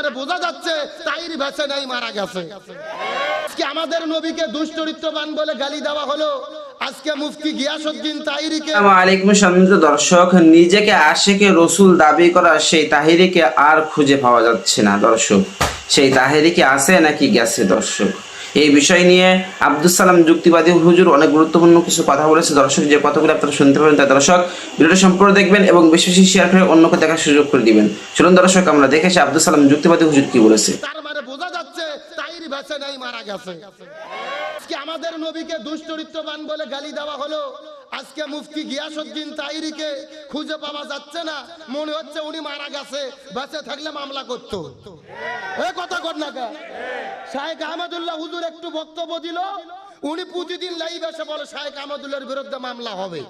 মানে বোঝা যাচ্ছে, তাইর ভেসে নাই, মারা গেছে। আজকে আমাদের নবীকে দুশ্চরিত্রবান বলে গালি দেওয়া হলো। দর্শক, নিজেকে রসুল দাবি করা সেই তাহিরিকে আর খুঁজে পাওয়া যাচ্ছে না, দর্শক। সেই তাহিরি কি আছে নাকি গেছে, দর্শক? এই বিষয় নিয়ে আব্দুল সালাম যুক্তিবাদী হুজুর অনেক গুরুত্বপূর্ণ কিছু কথা বলেছে। দর্শক, যে কথাগুলো আপনারা শুনতে পারেন তা দর্শক, ভিডিওটা সম্পূর্ণ দেখবেন এবং বেশি বেশি শেয়ার করে অন্যকে দেখার সুযোগ করে দিবেন। চলুন দর্শক, আমরা দেখেছি আব্দুল সালাম যুক্তিবাদী হুজুর কি বলেছে। মানে আমাদের নবীকে দুশ্চরিত্রবান বলে গালি দেওয়া হলো। আজকে মুফতি গিয়াসউদ্দিন তাইরিকে খুঁজে পাওয়া যাচ্ছে না। মনে হচ্ছে উনি মারা গেছে। বেঁচে থাকলে মামলা করতো। এ কথা কর না কা? শাহেখ আহমদুল্লাহ হুজুর একটু বক্তব্য দিল। উনি প্রতিদিন লাইভ এসে বলে শাহেখ আহমদুল্লাহর বিরুদ্ধে মামলা হবে।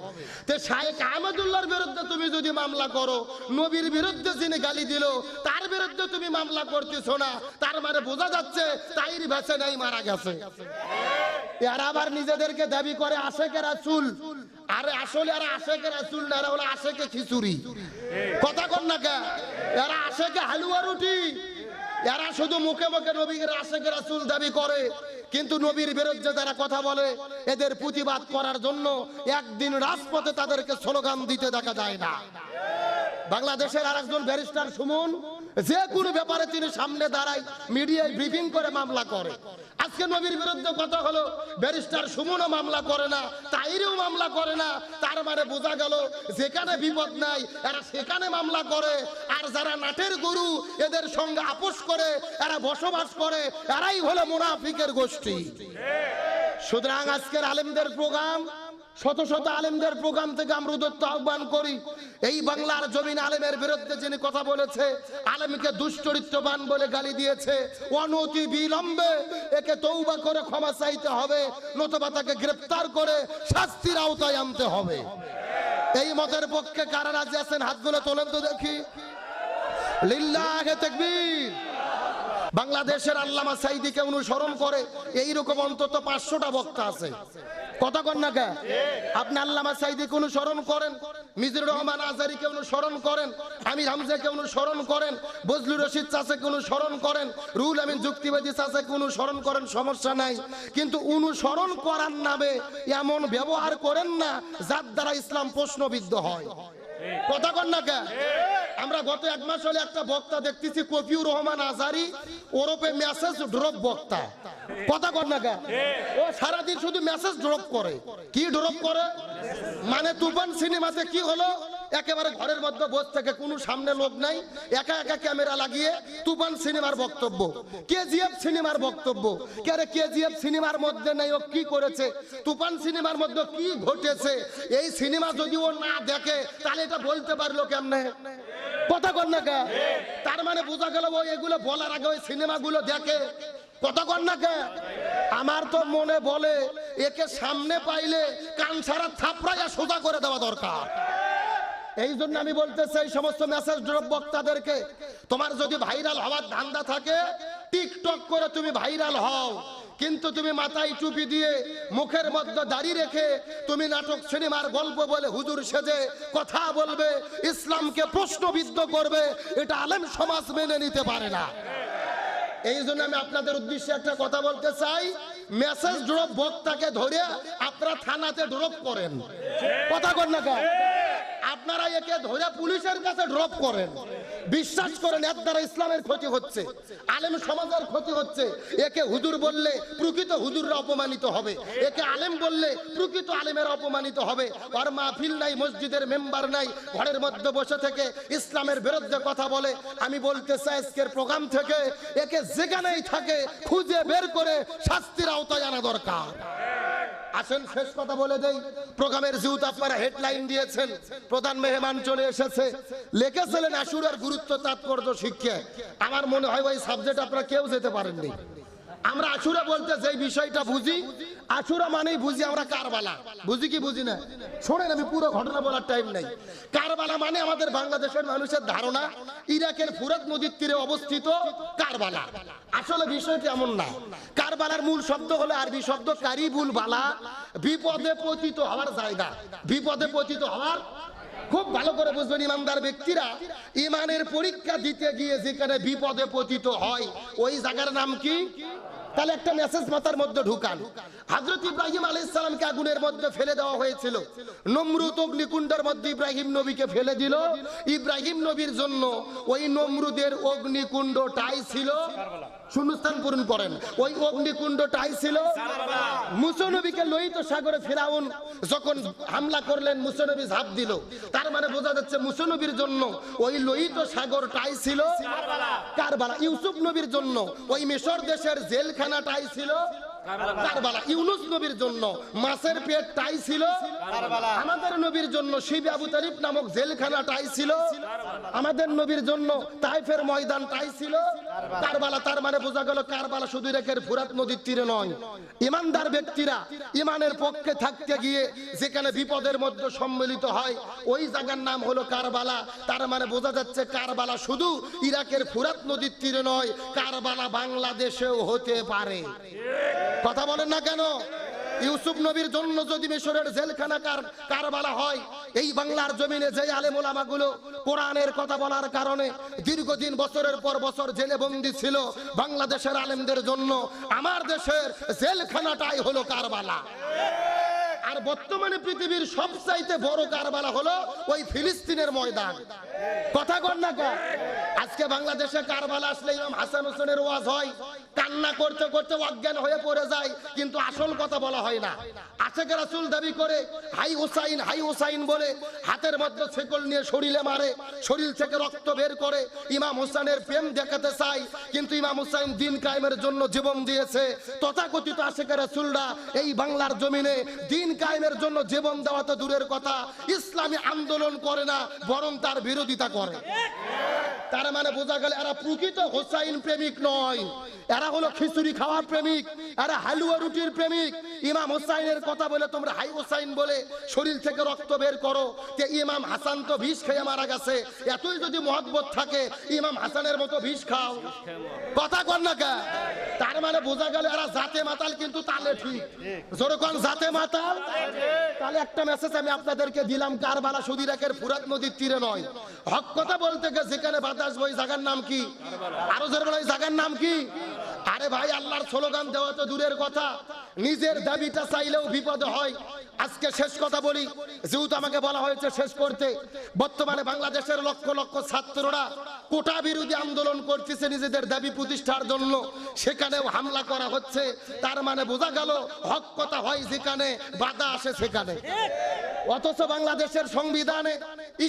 তো শাহেখ আহমদুল্লাহর বিরুদ্ধে তুমি যদি মামলা করো, নবীর বিরুদ্ধে যিনি গালি দিল, তার বিরুদ্ধে তুমি মামলা করতেছো না। তার মানে বোঝা যাচ্ছে তাইর ভেসে নাই, মারা গেছে। এরা আবার নিজেদেরকে দাবি করে আশেকে রাসুল আরে আসলে এরা আশেকে রাসুল না এরা হলো আশেকে খিচুড়ি। কথা কর না কে? এরা আশেকে হালুয়া রুটি। এরা শুধু মুখে মুখে নবীর আশেকে রাসুল দাবি করে কিন্তু নবীর বিরুদ্ধে যারা কথা বলে এদের প্রতিবাদ করার জন্য একদিন রাজপথে তাদেরকে স্লোগান দিতে দেখা যায় না। বাংলাদেশের আর আরেকজন ব্যারিস্টার সুমন যে কোনো ব্যাপারে তিনি সামনে দাঁড়ায় মিডিয়ায় ব্রিফিং করে মামলা করে। আজকে নবীর বিরুদ্ধে কথা হলো, ব্যারিস্টার সুমনও মামলা করে না, তাইরেও মামলা করে না, তার মানে বোঝা গেল যেখানে বিপদ নাই, এরা সেখানে মামলা করে, আর যারা নাটের গুরু, এদের সঙ্গে আপোষ করে, এরা বসবাস করে, এরাই হলো মুনাফিকের গোষ্ঠী। সুতরাং আজকের আলেমদের প্রোগ্রাম শত শত আলেমদের প্রোগ্রাম থেকে আমরা উদত্ত আহ্বান করি। এই বাংলার জমিন আলেমের বিরুদ্ধে যিনি কথা বলেছে, আলেমকে দুশ্চরিত্রবান বলে গালি দিয়েছে, অনতি বিলম্বে একে তৌবা করে ক্ষমা চাইতে হবে, নতুবা তাকে গ্রেপ্তার করে শাস্তির আওতায় আনতে হবে। এই মতের পক্ষে কারা রাজি আছেন? হাতগুলো তোলেন তো দেখি। লিল্লাহে তাকবীর। বাংলাদেশের আল্লামা সাইদিকে অনুসরণ করে এইরকম অন্তত পাঁচশোটা বক্তা আছে। কথা কন না আপনি আল্লামা সাইদিকে অনুসরণ করেন মিজির রহমান আজারিকে অনুসরণ করেন, আমির হামজাকে অনুসরণ করেন, বজলুর রশিদ চাষাকে অনুসরণ করেন রুল আমিন যুক্তিবাদী চাষাকে অনুসরণ করেন, সমস্যা নাই। কিন্তু অনুসরণ করার নামে এমন ব্যবহার করেন না যার দ্বারা ইসলাম প্রশ্নবিদ্ধ হয়। কথা কন না আমরা গত এক মাস হলে একটা বক্তা দেখতেছি কফিউর রহমান আজারি ওরপে মেসেজ ড্রপ বক্তা। কথা কর না কে? ও সারাদিন শুধু মেসেজ ড্রপ করে। কি ড্রপ করে? মানে তুফান সিনেমাতে কি হলো? একেবারে ঘরের মধ্যে বসে থেকে কোনো সামনে লোক নাই একা একা ক্যামেরা লাগিয়ে তুফান সিনেমার বক্তব্য। কেজিএফ সিনেমার বক্তব্য। কে কেজিএফ সিনেমার মধ্যে নেই ও কি করেছে? তুফান সিনেমার মধ্যে কি ঘটেছে? এই সিনেমা যদি ও না দেখে তাহলে এটা বলতে পারল কেমনে? কথা কর না কে? তার মানে বোঝা গেল এগুলো বলার আগে ওই সিনেমাগুলো দেখে। কথা কর না কে? আমার তো মনে বলে, একে সামনে পাইলে কান সারা থাপড়াইয়া সোজা করে দেওয়া দরকার। এই জন্য আমি বলতে চাই সমস্ত মেসেজ ড্রপ বক্তাদেরকে, তোমার যদি ভাইরাল হওয়ার ধান্দা থাকে টিকটক করে তুমি ভাইরাল হও। কিন্তু তুমি মাথায় টুপি দিয়ে মুখের মধ্যে দাড়ি রেখে তুমি নাটক সিনেমার গল্প বলে হুজুর সেজে কথা বলবে, ইসলামকে প্রশ্নবিদ্ধ করবে, এটা আলেম সমাজ মেনে নিতে পারে না এই জন্য আমি আপনাদের উদ্দেশ্যে একটা কথা বলতে চাই, মেসেজ ড্রপ বক্তাকে ধরে আপনারা থানাতে ড্রপ করেন কথা কর না? আপনারা একে ধরে পুলিশের কাছে ড্রপ করেন। বিশ্বাস করেন এর দ্বারা ইসলামের ক্ষতি হচ্ছে, আলেম সমাজের ক্ষতি হচ্ছে। একে হুজুর বললে প্রকৃত হুজুররা অপমানিত হবে, একে আলেম বললে প্রকৃত আলেমের অপমানিত হবে। আর মাহফিল নাই, মসজিদের মেম্বার নাই, ঘরের মধ্যে বসে থেকে ইসলামের বিরুদ্ধে কথা বলে। আমি বলতে চাই, আজকের প্রোগ্রাম থেকে একে যেখানেই থাকে খুঁজে বের করে শাস্তির আওতায় আনা দরকার। আসেন, শেষ কথা বলে দেই। প্রোগ্রামের যেহেতু আপনারা হেডলাইন দিয়েছেন। প্রধান মেহমান চলে এসেছে। লিখেছিলেন আশুরার গুরুত্ব তাৎপর্য শিক্ষা আমার মনে হয় ওই সাবজেক্ট আপনারা কেউ যেতে পারেননি। আমরা আশুরা বলতে যে বিষয়টা বুঝি আশুরা মানেই বুঝি আমরা কারবালা। বুঝি কি বুঝি না? শোনেন, আমি পুরো ঘটনা বলার টাইম নাই। কারবালা মানে আমাদের বাংলাদেশের মানুষের ধারণা, ইরাকের ফুরাত নদীর তীরে অবস্থিত কারবালা। আসলে বিষয়টি এমন না। কারবালার মূল শব্দ হলো আরবি শব্দ কারিবুল বালা। বিপদে পতিত হওয়ার জায়গা। বিপদে পতিত হওয়ার খুব ভালো করে বুঝবেন ইমানদার ব্যক্তিরা, ইমানের পরীক্ষা দিতে গিয়ে যেখানে বিপদে পতিত হয়, ওই জায়গার নাম কি? তাহলে একটা মেসেজ মাথার মধ্যে ঢুকান। হযরত ইব্রাহিম আলাইহিস সালামকে আগুনের মধ্যে ফেলে দেওয়া হয়েছিল। নমরুদ অগ্নিকুণ্ডের মধ্যে ইব্রাহিম নবীকে ফেলে দিল। ইব্রাহিম নবীর জন্য ওই নমরুদের অগ্নিকুণ্ডটাই ছিল। শূন্যস্থান পূরণ করেন। ওই অগ্নিকুণ্ডটাই ছিল। মুসনবীকে লোহিত সাগরে ফেরাউন যখন হামলা করলেন মুসনবী ঝাঁপ দিল। তার মানে বোঝা যাচ্ছে মুসনবীর জন্য ওই লোহিত সাগরটাই ছিল। কারবালা। ইউসুফ নবীর জন্য ওই মিশর দেশের জেলখানাটাই ছিল। ইউনুস নবীর জন্য মাছের পেটটাই ছিল। আমাদের নবীর জন্য শিব আবু তারিফ নামক জেলখানাটাই ছিল। আমাদের নবীর জন্য তাইফের ময়দানটাই ছিল। কারবালা। তার মানে বোঝা গেল কারবালা শুধু রেখের ফুরাত নদীর তীরে নয়। ইমানদার ব্যক্তিরা ইমানের পক্ষে থাকতে গিয়ে যেখানে বিপদের মধ্যে সম্মিলিত হয় ওই জায়গার নাম হলো কারবালা। তার মানে বোঝা যাচ্ছে কারবালা শুধু ইরাকের ফুরাত নদীর তীরে নয় কারবালা বাংলাদেশেও হতে পারে। কথা বলেন না কেন? ইউসুফ নবীর জন্য যদি মিশরের জেলখানা কার, কারবালা হয়, এই বাংলার জমিনে যে আলেম ওলামাগুলো কোরআনের কথা বলার কারণে দীর্ঘদিন বছরের পর বছর জেলে বন্দি ছিল বাংলাদেশের আলেমদের জন্য, আমার দেশের জেলখানাটাই হলো কারবালা। আর বর্তমানে পৃথিবীর সবচাইতে বড় কারবালা হলো ওই ফিলিস্তিনের ময়দান। কথা কর না কর। আজকে বাংলাদেশে কারবালা আসলে ইমাম হাসান হোসেনের ওয়াজ হয়। কান্না করতে করতে অজ্ঞান হয়ে পড়ে যায়, কিন্তু আসল কথা বলা হয় না। আশেখ রাসুল দাবি করে, হাই হোসাইন হাই হোসাইন বলে হাতের মধ্যে ছেকল নিয়ে শরীরে মারে, শরীর থেকে রক্ত বের করে ইমাম হোসেনের প্রেম দেখাতে চাই কিন্তু ইমাম হোসাইন দিন কায়েমের জন্য জীবন দিয়েছে। তথাকথিত আশেখ রাসুলরা এই বাংলার জমিনে দিন কায়েমের জন্য জীবন দেওয়া তো দূরের কথা। ইসলামী আন্দোলন করে না, বরং তার বিরোধিতা করে। তার মানে বোঝা গেল এরা প্রকৃত হোসাইন প্রেমিক নয়। এরা হলো খিচুড়ি খাওয়া প্রেমিক, এরা হালুয়া রুটির প্রেমিক। ইমাম হোসাইনের কথা বলে তোমরা হাই হোসাইন বলে শরীর থেকে রক্ত বের করো যে ইমাম হাসান তো বিষ খেয়ে মারা গেছে। এতই যদি মহব্বত থাকে, ইমাম হাসানের মতো বিষ খাও। কথা কর না কে? তার মানে বোঝা গেল এরা জাতে মাতাল কিন্তু তালে ঠিক। যেরকম জাতে মাতাল? তাহলে একটা মেসেজ আমি আপনাদেরকে দিলাম, কারবালা সুদিরাকের ফুরাত নদীর তীরে নয়। হক কথা বলতে গিয়ে যেখানে নাম কি? আরও জোর বলে নাম কি? আরে ভাই, আল্লাহর স্লোগান দেওয়া তো দূরের কথা। নিজের দাবিটা চাইলেও বিপদ হয়। আজকে শেষ কথা বলি। যেহেতু আমাকে বলা হয়েছে শেষ করতে, বর্তমানে বাংলাদেশের লক্ষ লক্ষ ছাত্ররা কোটা বিরোধী আন্দোলন করতেছে নিজেদের দাবি প্রতিষ্ঠার জন্য। সেখানেও হামলা করা হচ্ছে। তার মানে বোঝা গেল, হক কথা হয় যেখানে, বাধা আসে সেখানে। অথচ বাংলাদেশের সংবিধানে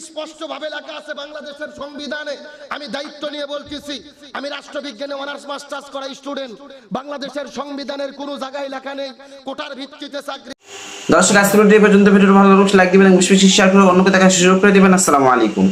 স্পষ্ট ভাবে লেখা আছে, বাংলাদেশের সংবিধানে আমি দায়িত্ব নিয়ে বলতেছি, আমি রাষ্ট্রবিজ্ঞানে অনার্স, মাস্টার্স করা স্টুডেন্ট, বাংলাদেশের সংবিধানের কোনো জায়গায় লেখা নেই, কোটার ভিত্তিতে চাকরি দর্শক, আজকের পর্যন্ত। ভিডিও ভালো লাগলে লাইক দিবেন এবং বেশি শেয়ার করে অন্যকে দেখার সুযোগ করে দিবেন। আসসালামু আলাইকুম।